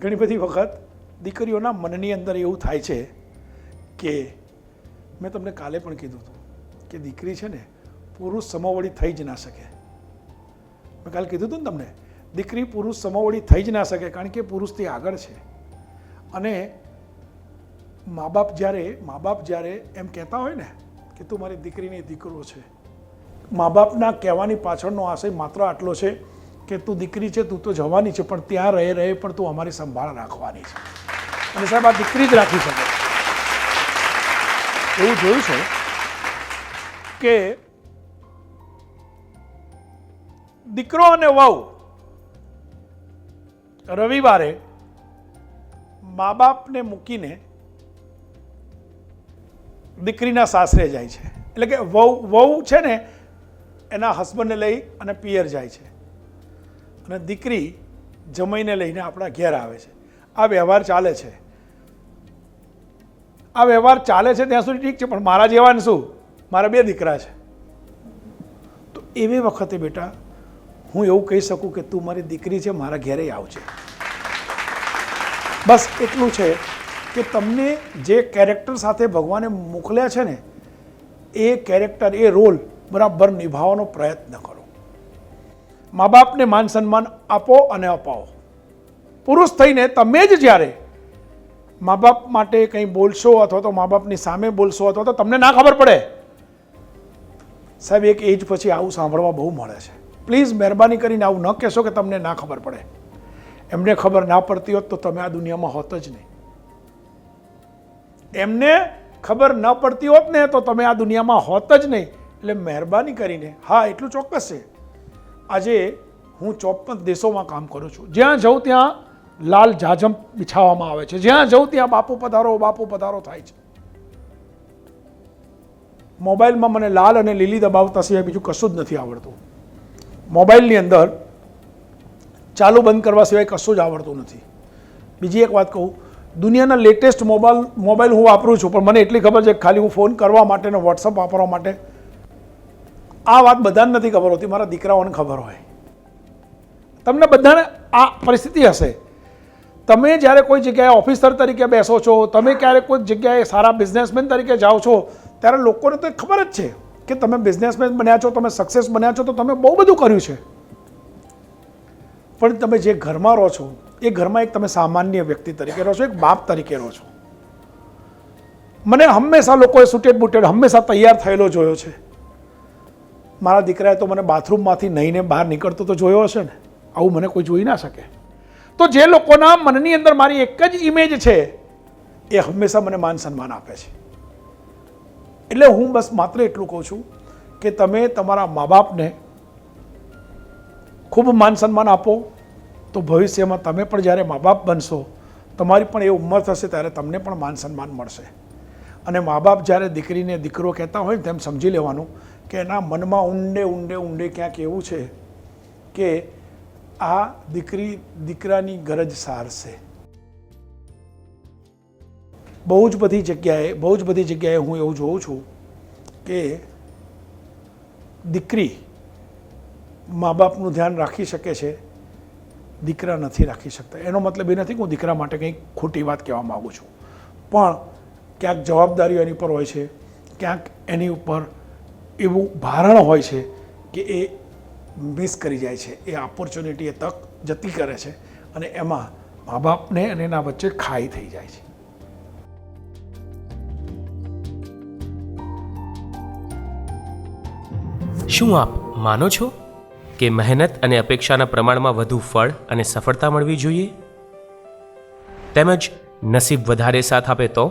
ઘણી બધી વખત દીકરીઓના મનની અંદર એવું થાય છે કે મેં તમને કાલે પણ કીધું હતું કે દીકરી છે ને પુરુષ સમોવડી થઈ જ ના શકે. મેં કાલે કીધું હતું ને તમને, દીકરી પુરુષ સમોવડી થઈ જ ના શકે કારણ કે પુરુષથી આગળ છે. અને મા બાપ જ્યારે મા બાપ જ્યારે એમ કહેતા હોય ને કે તું મારી દીકરીની દીકરો છે મા બાપના કહેવાની પાછળનો આશય માત્ર આટલો છે કે તું દીકરી છે, તું તો જવાની છે, પણ ત્યાં રહે રહે, પણ તું અમારી સંભાળ રાખવાની છે. અને સાહેબ, આ દીકરી જ રાખી શકે. એવું જોયું છે કે દીકરો અને વહુ રવિવારે મા બાપને મૂકીને દીકરીના સાસરે જાય છે. એટલે કે વહુ વહુ છે ને, એના હસબન્ડને લઈ અને પિયર જાય છે. અને દીકરી જમાઈને લઈને આપણા ઘેર આવે છે. આ વ્યવહાર ચાલે છે. આ વ્યવહાર ચાલે છે ત્યાં સુધી ઠીક છે, પણ મારા જેવાને શું? મારા બે દીકરા છે. તો એવી વખતે બેટા, હું એવું કહી શકું કે તું મારી દીકરી છે, મારા ઘેરે આવજે. બસ એટલું છે કે તમને જે કેરેક્ટર સાથે ભગવાને મોકલ્યા છે ને, એ કેરેક્ટર એ રોલ બરાબર નિભાવવાનો પ્રયત્ન કરો. મા બાપને માન સન્માન આપો અને અપાવો. પુરુષ થઈને તમે જ જ્યારે મા બાપ માટે કંઈ બોલશો અથવા તો મા બાપની સામે બોલશો અથવા તો તમને ના ખબર પડે, સાહેબ, એક એજ પછી આવું સાંભળવા બહુ મળે છે. પ્લીઝ મહેરબાની કરીને આવું ન કહેશો કે તમને ના ખબર પડે. એમને ખબર ના પડતી હોત તો તમે આ દુનિયામાં હોત જ નહીં. એમને ખબર ન પડતી હોત ને તો તમે આ દુનિયામાં હોત જ નહીં. એટલે મહેરબાની કરીને, હા, એટલું ચોક્કસ છે. આજે હું ચોપન દેશોમાં કામ કરું છું. જ્યાં જઉં ત્યાં લાલ જાજમ બિછાવવામાં આવે છે. જ્યાં જઉં ત્યાં બાપુ પધારો બાપુ પધારો થાય છે. મોબાઈલમાં મને લાલ અને લીલી દબાવતા સિવાય બીજું કશું જ નથી આવડતું. મોબાઈલની અંદર ચાલુ બંધ કરવા સિવાય કશું જ આવડતું નથી. બીજી એક વાત કહું, દુનિયાના લેટેસ્ટ મોબાઈલ મોબાઈલ હું વાપરું છું, પણ મને એટલી ખબર છે ખાલી હું ફોન કરવા માટે ને વોટ્સઅપ વાપરવા માટે આ વાત બધાને નથી ખબર હોતી, મારા દીકરાઓને ખબર હોય. તમને બધાને આ પરિસ્થિતિ હશે. તમે જ્યારે કોઈ જગ્યાએ ઓફિસર તરીકે બેસો છો, તમે ક્યારેક કોઈ જગ્યાએ સારા બિઝનેસમેન તરીકે જાઓ છો, ત્યારે લોકોને તો ખબર જ છે કે તમે બિઝનેસમેન બન્યા છો, તમે સક્સેસ બન્યા છો, તો તમે બહુ બધું કર્યું છે. પણ તમે જે ઘરમાં રહો છો, એ ઘરમાં એક તમે સામાન્ય વ્યક્તિ તરીકે રહો છો, એક બાપ તરીકે રહો છો. મને હંમેશા લોકોએ સુટેડ બુટેડ હંમેશા તૈયાર થયેલો જોયો છે. મારા દીકરાએ તો મને બાથરૂમમાંથી નહીને બહાર નીકળતો તો જોયો હશે ને? આવું મને કોઈ જોઈ ના શકે. તો જે લોકોના મનની અંદર મારી એક જ ઇમેજ છે, એ હંમેશા મને માન સન્માન આપે છે. એટલે હું બસ માત્ર એટલું કહું છું કે તમે તમારા મા બાપને ખૂબ માન સન્માન આપો, તો ભવિષ્યમાં તમે પણ જ્યારે મા બાપ બનશો, તમારી પણ એ ઉંમર થશે ત્યારે તમને પણ માન સન્માન મળશે. અને મા બાપ જ્યારે દીકરીને દીકરો કહેતા હોય તેમ સમજી લેવાનું કે એના મનમાં ઊંડે ઊંડે ઊંડે ક્યાંક એવું છે કે આ દીકરી, દીકરાની ગરજ સારશે. બહુ જ બધી જગ્યાએ, બહુ જ બધી જગ્યાએ હું એવું જોઉં છું કે દીકરી મા બાપનું ધ્યાન રાખી શકે છે, દીકરા નથી રાખી શકતા. એનો મતલબ એ નથી કે હું દીકરા માટે કંઈક ખોટી વાત કહેવા માગું છું. પણ ક્યાંક જવાબદારીઓ એની પર હોય છે, ક્યાંક એની ઉપર એવું ભારણ હોય છે કે એ મિસ કરી જાય છે. એ ઓપોર્ચ્યુનિટી એ તક જતી કરે છે અને એમાં મા બાપને અને એના વચ્ચે ખાઈ થઈ જાય છે. શું આપ માનો છો કે મહેનત અને અપેક્ષાના પ્રમાણમાં વધુ ફળ અને સફળતા મળવી જોઈએ? તેમજ નસીબ વધારે સાથ આપે તો?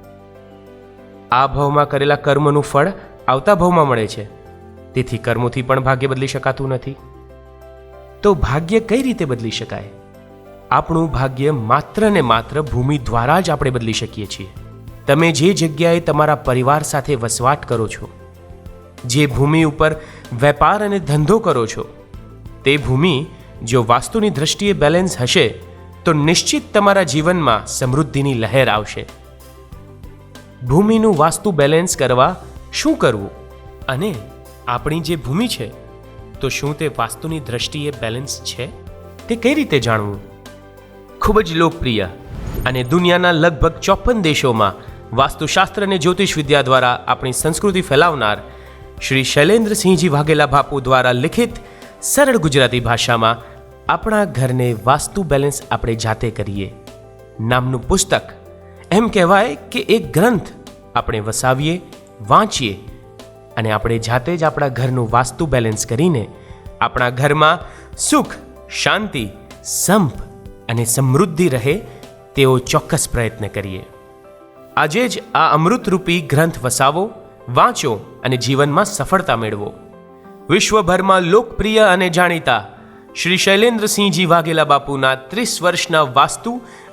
આ ભાવમાં કરેલા કર્મનું ફળ આવતા ભાવમાં મળે છે. તેથી કર્મોથી પણ ભાગ્ય બદલી શકાતું નથી. તો ભાગ્ય કઈ રીતે બદલી શકાય? આપણું ભાગ્ય માત્ર ને માત્ર ભૂમિ દ્વારા જ આપણે બદલી શકીએ છીએ. તમે જે જગ્યાએ તમારા પરિવાર સાથે વસવાટ કરો છો, જે ભૂમિ ઉપર વેપાર અને ધંધો કરો છો, તે ભૂમિ જો વાસ્તુની દ્રષ્ટિએ બેલેન્સ હશે, તો નિશ્ચિત તમારા જીવનમાં સમૃદ્ધિની લહેર આવશે. ભૂમિનું વાસ્તુ બેલેન્સ કરવા શું કરવું? અને આપણી જે ભૂમિ છે, તો શું તે વાસ્તુની દ્રષ્ટિએ બેલેન્સ છે? તે કઈ રીતે જાણવું? ખૂબ જ લોકપ્રિય અને દુનિયાના લગભગ ચોપન દેશોમાં વાસ્તુશાસ્ત્ર અને જ્યોતિષ વિદ્યા દ્વારા આપણી સંસ્કૃતિ ફેલાવનાર શ્રી શૈલેન્દ્રસિંહજી વાઘેલા બાપુ દ્વારા લિખિત સરળ ગુજરાતી ભાષામાં આપણા ઘરને વાસ્તુ બેલેન્સ આપણે જાતે કરીએ. નામનું પુસ્તક એમ કહેવાય કે એક ગ્રંથ આપણે વસાવીએ, વાંચીએ અને આપણે જાતે જ આપણા ઘરનું વાસ્તુ બેલેન્સ કરીને આપણા ઘરમાં સુખ, શાંતિ, સંપ અને સમૃદ્ધિ રહે તેવો ચોક્કસ પ્રયત્ન કરીએ. આજે જ આ અમૃતરૂપી ગ્રંથ વસાવો, વાંચો અને જીવનમાં સફળતા મેળવો. વિશ્વભરમાં લોકપ્રિય અને જાણીતા શ્રી શૈલેન્દ્રસિંહજી વાઘેલા બાપુના ત્રીસ વર્ષના વાસ્તુ